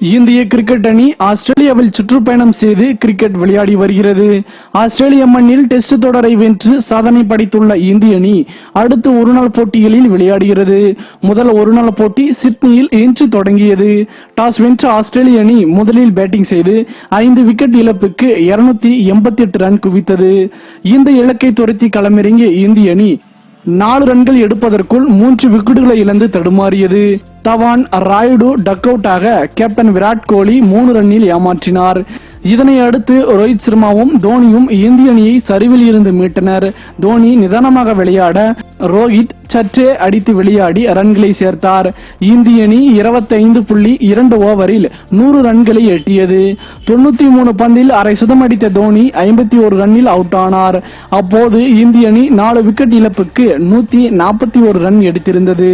இந்திய கிரிக்கெட் அணி ஆஸ்திரேலியாவில் சுற்றுப்பயணம் செய்து கிரிக்கெட் விளையாடி வருகிறது. ஆஸ்திரேலிய மண்ணில் டெஸ்ட் தொடரை வென்று சாதனை படைத்துள்ள இந்திய அணி அடுத்த ஒருநாள் போட்டிகளில் விளையாடுகிறது. முதல் ஒருநாள் போட்டி சிட்னியில் இன்று தொடங்கியது. டாஸ் வென்ற ஆஸ்திரேலிய அணி முதலில் பேட்டிங் செய்து ஐந்து விக்கெட் இழப்புக்கு இருநூத்தி எண்பத்தி எட்டு ரன் குவித்தது. இந்த இலக்கை துரத்தி களமிறங்கிய இந்திய அணி நாலு ரன்கள் எடுப்பதற்குள் மூன்று விக்கெட்டுகளை இழந்து தடுமாறியது. தவான் ராயுடு டக் அவுட்டாக கேப்டன் விராட் கோலி மூணு ரன்னில் ஏமாற்றினார். இதனை அடுத்து ரோஹித் சர்மாவும் தோனியும் இந்திய அணியை சரிவில் இருந்து மீட்டனர். தோனி நிதானமாக விளையாட ரோஹித் சற்றே அடித்து விளையாடி ரன்களை சேர்த்தார். இந்திய அணி 25 புள்ளி இரண்டு ஓவரில் நூறு ரன்களை எட்டியது. தொண்ணூத்தி மூணு பந்தில் அரை சுதம் அடித்த தோனி ஐம்பத்தி ஒரு ரன்னில் அவுட் ஆனார். அப்போது இந்திய அணி நாலு விக்கெட் இழப்புக்கு நூத்தி நாற்பத்தி ஒரு ரன் எடுத்திருந்தது.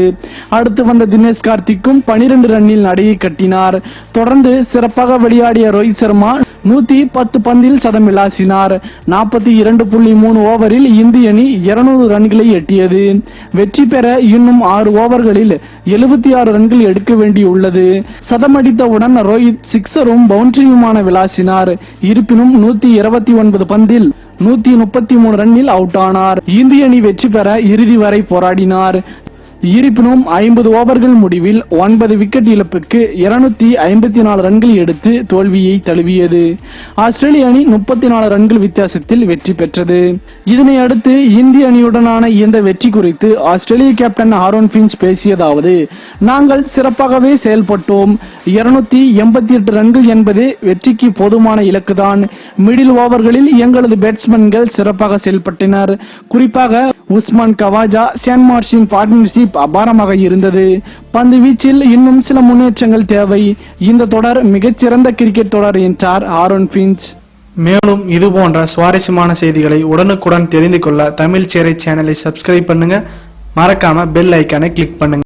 அடுத்து வந்த தினேஷ் கார்த்திக்கும் 12 ரன்னில் நடையை கட்டினார். தொடர்ந்து சிறப்பாக விளையாடிய ரோஹித் சர்மா நூத்தி பத்து பந்தில் சதம் விளாசினார். நாற்பத்தி இரண்டு புள்ளி மூணு ஓவரில் இந்திய அணி இருநூறு ரன்களை எட்டியது. வெற்றி பெற இன்னும் ஆறு ஓவர்களில் எழுபத்தி ஆறு ரன்கள் எடுக்க வேண்டியுள்ளது. சதம் அடித்தவுடன் ரோஹித் சிக்ஸரும் பவுண்டரியுமான விளாசினார். இருப்பினும் நூத்தி இருபத்தி ஒன்பது பந்தில் நூத்தி முப்பத்தி மூணு ரன்னில் அவுட் ஆனார் இந்திய அணி வெற்றி பெற இறுதி வரை போராடினார். இருப்பினும் ஐம்பது ஓவர்கள் முடிவில் ஒன்பது விக்கெட் இழப்புக்கு இருநூத்தி ஐம்பத்தி நாலு ரன்கள் எடுத்து தோல்வியை தழுவியது. ஆஸ்திரேலிய அணி முப்பத்தி நாலு ரன்கள் வித்தியாசத்தில் வெற்றி பெற்றது. இதனை அடுத்து இந்திய அணியுடனான இந்த வெற்றி குறித்து ஆஸ்திரேலிய கேப்டன் ஆரோன் பிஞ்ச் பேசியதாவது நாங்கள் சிறப்பாகவே செயல்பட்டோம். இருநூத்தி எண்பத்தி எட்டு ரன்கள் என்பது வெற்றிக்கு போதுமான இலக்குதான். மிடில் ஓவர்களில் எங்களது பேட்ஸ்மேன்கள் சிறப்பாக செயல்பட்டனர். குறிப்பாக உஸ்மான் கவாஜா சேன் மார்ஷின் பார்ட்னர்ஷிப் அபாரமாக இருந்தது. பந்து வீச்சில் இன்னும் சில முன்னேற்றங்கள் தேவை. இந்த தொடர் மிகச்சிறந்த கிரிக்கெட் தொடர் என்றார் ஆரோன் பிஞ்ச் மேலும் இது போன்ற சுவாரஸ்யமான செய்திகளை உடனுக்குடன் தெரிந்து கொள்ள தமிழ் சேரை சேனலை சப்ஸ்கிரைப் பண்ணுங்க. மறக்காம பெல் ஐக்கானை கிளிக் பண்ணுங்க.